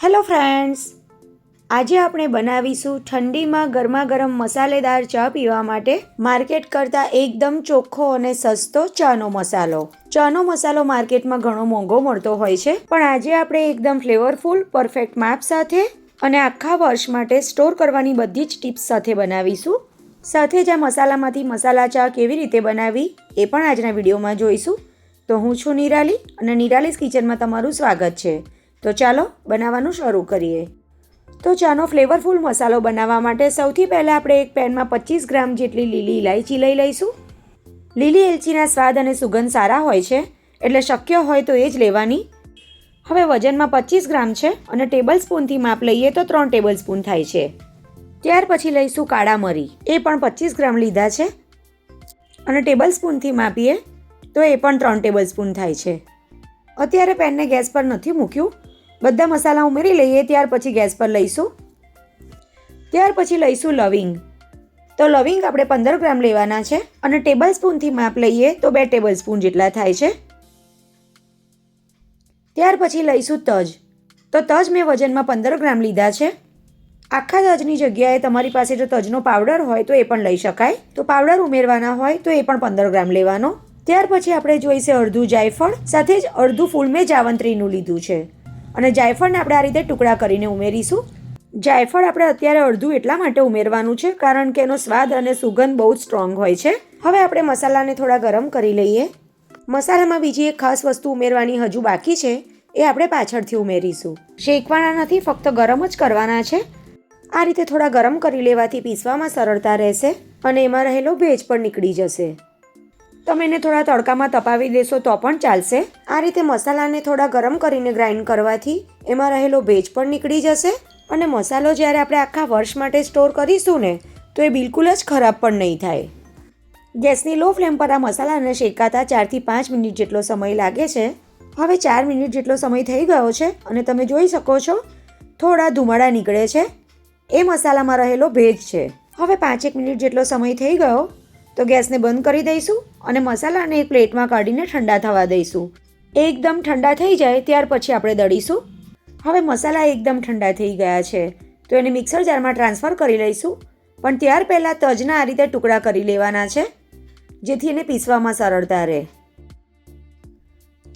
Hello friends, આજે આપણે બનાવીશું ઠંડીમાં ગરમા ગરમ મસાલેદાર ચા પીવા માટે માર્કેટ કરતાં એકદમ ચોખ્ખો અને સસ્તો ચાનો મસાલો. ચાનો મસાલો માર્કેટમાં ઘણો મોંઘો મળતો હોય છે, પણ આજે આપણે એકદમ ફ્લેવરફુલ પરફેક્ટ માપ સાથે અને આખા વર્ષ માટે સ્ટોર કરવાની બધી જ ટિપ્સ સાથે બનાવીશું. સાથે જ આ મસાલામાંથી મસાલા ચા કેવી રીતે બનાવી એ પણ આજના વિડીયોમાં જોઈશું. તો હું છું નિરાલી અને નિરાલીસ કિચનમાં તમારું સ્વાગત છે. તો ચાલો બનાવવાનું શરૂ કરીએ. તો ચાનો ફ્લેવરફુલ મસાલો બનાવવા માટે સૌથી પહેલાં આપણે એક પેનમાં પચીસ ગ્રામ જેટલી લીલી ઇલાયચી લઈ લઈશું. લીલી એલચીના સ્વાદ અને સુગંધ સારા હોય છે, એટલે શક્ય હોય તો એ જ લેવાની. હવે વજનમાં પચીસ ગ્રામ છે અને ટેબલ સ્પૂનથી માપ લઈએ તો ત્રણ ટેબલ સ્પૂન થાય છે. ત્યાર પછી લઈશું કાળા મરી. એ પણ પચીસ ગ્રામ લીધા છે. અને ટેબલ સ્પૂનથી માપીએ તો એ પણ ત્રણ ટેબલ સ્પૂન થાય છે. અત્યારે પેનને ગેસ પર નથી મૂક્યું. બધા મસાલા ઉમેરી લઈએ, ત્યાર પછી ગેસ પર લઈશું. ત્યાર પછી લઈશું લવિંગ. તો લવિંગ આપણે પંદર ગ્રામ લેવાના છે અને ટેબલ સ્પૂનથી માપ લઈએ તો બે ટેબલ સ્પૂન જેટલા થાય છે. ત્યાર પછી લઈશું તજ. તો તજ મેં વજનમાં પંદર ગ્રામ લીધા છે. આખા તજની જગ્યાએ તમારી પાસે જો તજનો પાવડર હોય તો એ પણ લઈ શકાય. તો પાવડર ઉમેરવાના હોય તો એ પણ પંદર ગ્રામ લેવાનો. ત્યાર પછી આપણે જોઈશે અડધું જાયફળ, સાથે જ અડધું ફૂલ મેં જાવંત્રીનું લીધું છે. અને જાયફળને આપણે આ રીતે ટુકડા કરીને ઉમેરીશું. જાયફળ આપણે અત્યારે અડધું એટલા માટે ઉમેરવાનું છે, કારણ કે એનો સ્વાદ અને સુગંધ બહુ જ સ્ટ્રોંગ હોય છે. હવે આપણે મસાલાને થોડા ગરમ કરી લઈએ. મસાલામાં બીજી એક ખાસ વસ્તુ ઉમેરવાની હજુ બાકી છે, એ આપણે પાછળથી ઉમેરીશું. શેકવાના નથી, ફક્ત ગરમ જ કરવાના છે. આ રીતે થોડા ગરમ કરી લેવાથી પીસવામાં સરળતા રહેશે અને એમાં રહેલો ભેજ પણ નીકળી જશે. તમે એને થોડા તડકામાં તપાવી દેશો તો પણ ચાલશે? આ રીતે મસાલાને થોડા ગરમ કરીને ગ્રાઇન્ડ કરવાથી એમાં રહેલો ભેજ પણ નીકળી જશે. અને મસાલો જ્યારે આપણે આખા વર્ષ માટે સ્ટોર કરીશું ને, તો એ બિલકુલ જ ખરાબ પણ નહીં થાય. ગેસની લો ફ્લેમ પર આ મસાલાને શેકાતા ચારથી પાંચ મિનિટ જેટલો સમય લાગે છે. હવે ચાર મિનિટ જેટલો સમય થઈ ગયો છે અને તમે જોઈ શકો છો, થોડા ધુમાડા નીકળે છે. એ મસાલામાં રહેલો ભેજ છે. હવે પાંચેક મિનિટ જેટલો સમય થઈ ગયો, તો ગેસને બંધ કરી દઈશું. અને મસાલાને એક પ્લેટમાં કાઢીને ઠંડા થવા દઈશું. એકદમ ઠંડા થઈ જાય ત્યાર પછી આપણે દળીશું. હવે મસાલા એકદમ ઠંડા થઈ ગયા છે, તો એને મિક્સર જારમાં ટ્રાન્સફર કરી લઈશું. પણ ત્યાર પહેલાં તજના આ રીતે ટુકડા કરી લેવાના છે, જેથી એને પીસવામાં સરળતા રહે.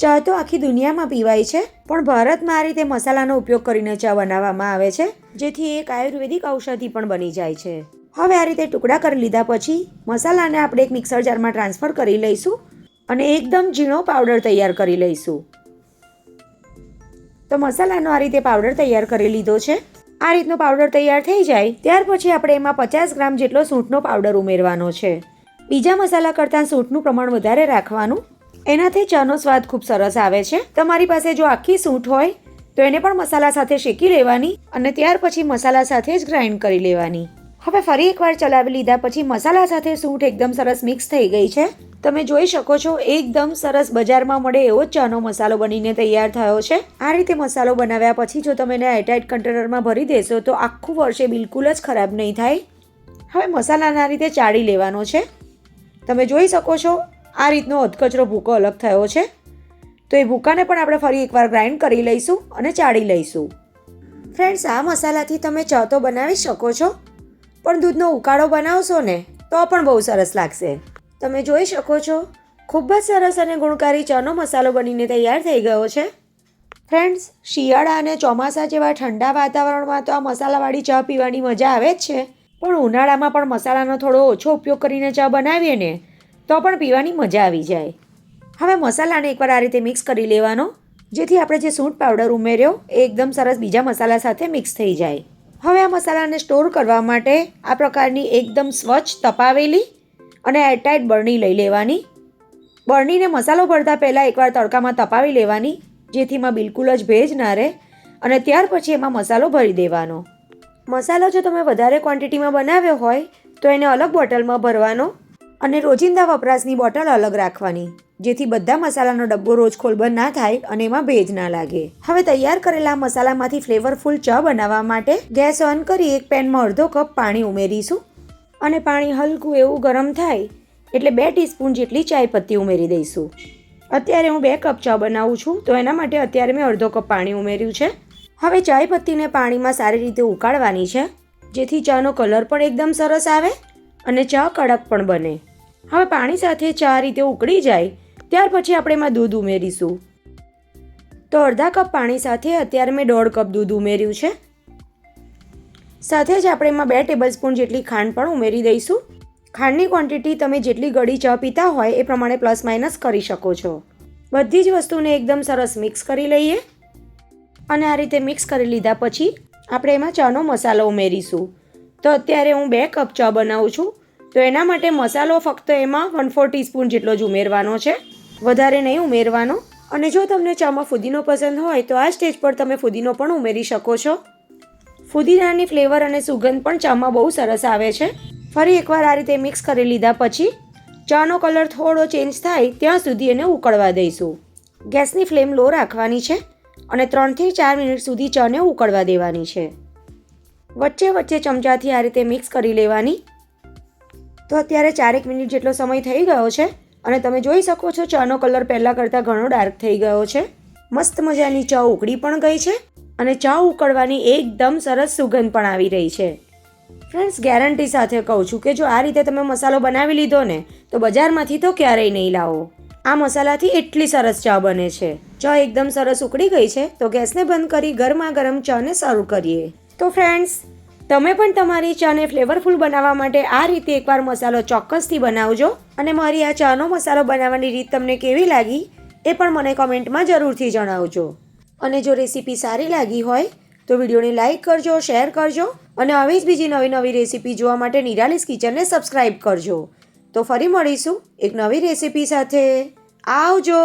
ચા તો આખી દુનિયામાં પીવાય છે, પણ ભારતમાં આ રીતે મસાલાનો ઉપયોગ કરીને ચા બનાવવામાં આવે છે, જેથી એક આયુર્વેદિક ઔષધિ પણ બની જાય છે. હવે આ રીતે ટુકડા કરી લીધા પછી મસાલાને આપણે એક મિક્સર જારમાં ટ્રાન્સફર કરી લઈશું અને એકદમ ઝીણો પાવડર તૈયાર કરી લઈશું. તો મસાલાનો આ રીતે પાવડર તૈયાર કરી લીધો છે. આ રીતનો પાવડર તૈયાર થઈ જાય ત્યાર પછી આપણે એમાં પચાસ ગ્રામ જેટલો સૂંઠનો પાવડર ઉમેરવાનો છે. બીજા મસાલા કરતાં સૂંઠનું પ્રમાણ વધારે રાખવાનું. એનાથી ચાનો સ્વાદ ખૂબ સરસ આવે છે. તમારી પાસે જો આખી સૂંઠ હોય, તો એને પણ મસાલા સાથે શેકી લેવાની અને ત્યાર પછી મસાલા સાથે જ ગ્રાઇન્ડ કરી લેવાની. હવે ફરી એકવાર ચલાવી લીધા પછી મસાલા સાથે સૂંઠ એકદમ સરસ મિક્સ થઈ ગઈ છે. તમે જોઈ શકો છો, એકદમ સરસ બજારમાં મળે એવો જ ચાનો મસાલો બનીને તૈયાર થયો છે. આ રીતે મસાલો બનાવ્યા પછી જો તમે એને એરટાઇટ કન્ટેનરમાં ભરી દેશો તો આખું વર્ષે બિલકુલ જ ખરાબ નહીં થાય. હવે મસાલાને રીતે ચાળી લેવાનો છે. તમે જોઈ શકો છો, આ રીતનો અધકચરો ભૂકો અલગ થયો છે. તો એ ભૂકાને પણ આપણે ફરી એકવાર ગ્રાઇન્ડ કરી લઈશું અને ચાળી લઈશું. ફ્રેન્ડ્સ આ મસાલાથી તમે ચા તો બનાવી શકો છો. પણ દૂધનો ઉકાળો બનાવશો ને, તો પણ બહુ સરસ લાગશે. તમે જોઈ શકો છો, ખૂબ જ સરસ અને ગુણકારી ચાનો મસાલો બનીને તૈયાર થઈ ગયો છે. ફ્રેન્ડ્સ, શિયાળા અને ચોમાસા જેવા ઠંડા વાતાવરણમાં તો આ મસાલાવાળી ચા પીવાની મજા આવે જ છે. પણ ઉનાળામાં પણ મસાલાનો થોડો ઓછો ઉપયોગ કરીને ચા બનાવીએ ને, તો પણ પીવાની મજા આવી જાય. હવે મસાલાને એકવાર આ રીતે મિક્સ કરી લેવાનો, જેથી આપણે જે સૂંઠ પાવડર ઉમેર્યો, એ એકદમ સરસ બીજા મસાલા સાથે મિક્સ થઈ જાય. હવે આ મસાલાને સ્ટોર કરવા માટે આ પ્રકારની એકદમ સ્વચ્છ તપાવેલી અને એરટાઇટ બરણી લઈ લેવાની. બરણીને મસાલો ભરતા પહેલાં એકવાર તડકામાં તપાવી લેવાની જેથી એમાં બિલકુલ જ ભેજ ના રહે અને ત્યાર પછી એમાં મસાલો ભરી દેવાનો. મસાલો જો તમે વધારે ક્વોન્ટિટીમાં બનાવ્યો હોય, તો એને અલગ બોટલમાં ભરવાનો અને રોજિંદા વપરાશની બોટલ અલગ રાખવાની, જેથી બધા મસાલાનો ડબ્બો રોજ ખોલબંધ ના થાય અને એમાં ભેજ ના લાગે. હવે તૈયાર કરેલા મસાલામાંથી ફ્લેવરફુલ ચા બનાવવા માટે ગેસ ઓન કરી એક પેનમાં અડધો કપ પાણી ઉમેરીશું. અને પાણી હલકું એવું ગરમ થાય, એટલે બે ટીસ્પૂન જેટલી ચાય પત્તી ઉમેરી દઈશું. અત્યારે હું બે કપ ચા બનાવું છું, તો એના માટે અત્યારે મેં અડધો કપ પાણી ઉમેર્યું છે. હવે ચાય પત્તીને પાણીમાં સારી રીતે ઉકાળવાની છે, જેથી ચાનો કલર પણ એકદમ સરસ આવે અને ચા કડક પણ બને. હવે પાણી સાથે ચા રીતે ઉકળી જાય, ત્યાર પછી આપણે એમાં દૂધ ઉમેરીશું. તો અડધા કપ પાણી સાથે અત્યારે મેં દોઢ કપ દૂધ ઉમેર્યું છે. સાથે જ આપણે એમાં બે ટેબલ સ્પૂન જેટલી ખાંડ પણ ઉમેરી દઈશું. ખાંડની ક્વોન્ટિટી તમે જેટલી ગળી ચા પીતા હોય એ પ્રમાણે પ્લસ માઇનસ કરી શકો છો. બધી જ વસ્તુને એકદમ સરસ મિક્સ કરી લઈએ. અને આ રીતે મિક્સ કરી લીધા પછી આપણે એમાં ચાનો મસાલો ઉમેરીશું. તો અત્યારે હું બે કપ ચા બનાવું છું. તો એના માટે મસાલો ફક્ત એમાં વન ફોર ટીસ્પૂન જેટલો જ ઉમેરવાનો છે. વધારે નહીં ઉમેરવાનો. અને જો તમને ચામાં ફુદીનો પસંદ હોય, તો આ સ્ટેજ પર તમે ફુદીનો પણ ઉમેરી શકો છો. ફુદીનાની ફ્લેવર અને સુગંધ પણ ચામાં બહુ સરસ આવે છે. ફરી એકવાર આ રીતે મિક્સ કરી લીધા પછી, ચાનો કલર થોડો ચેન્જ થાય ત્યાં સુધી એને ઉકળવા દઈશું. ગેસની ફ્લેમ લો રાખવાની છે અને ત્રણથી ચાર મિનિટ સુધી ચાને ઉકળવા દેવાની છે. વચ્ચે વચ્ચે ચમચાથી આ રીતે મિક્સ કરી લેવાની. તો અત્યારે ચારેક મિનિટ જેટલો સમય થઈ ગયો છે અને તમે જોઈ શકો છો ચાનો કલર પહેલાં કરતાં ઘણો ડાર્ક થઈ ગયો છે. મસ્ત મજાની ચા ઉકળી પણ ગઈ છે અને ચા ઉકળવાની એકદમ સરસ સુગંધ પણ આવી રહી છે. ફ્રેન્ડ્સ, ગેરંટી સાથે કહું છું કે જો આ રીતે તમે મસાલો બનાવી લીધો ને, તો બજારમાંથી તો ક્યારેય નહીં લાવો. આ મસાલાથી એટલી સરસ ચા બને છે. ચા એકદમ સરસ ઉકળી ગઈ છે, તો ગેસને બંધ કરી ગરમા ગરમ ચાને સર્વ કરીએ. તો ફ્રેન્ડ્સ તમે પણ તમારી ચાને ફ્લેવરફુલ બનાવવા માટે આ રીતે એકવાર મસાલો ચોક્કસથી બનાવજો અને મારી આ ચાનો મસાલો બનાવવાની રીત તમને કેવી લાગી એ પણ મને કોમેન્ટમાં જરૂરથી જણાવજો. અને જો રેસીપી સારી લાગી હોય તો વિડીયોને લાઇક કરજો, શેર કરજો અને આવી જ બીજી નવી નવી રેસીપી જોવા માટે નિરાલિસ કિચનને સબસ્ક્રાઈબ કરજો. તો ફરી મળીશું એક નવી રેસીપી સાથે. આવજો!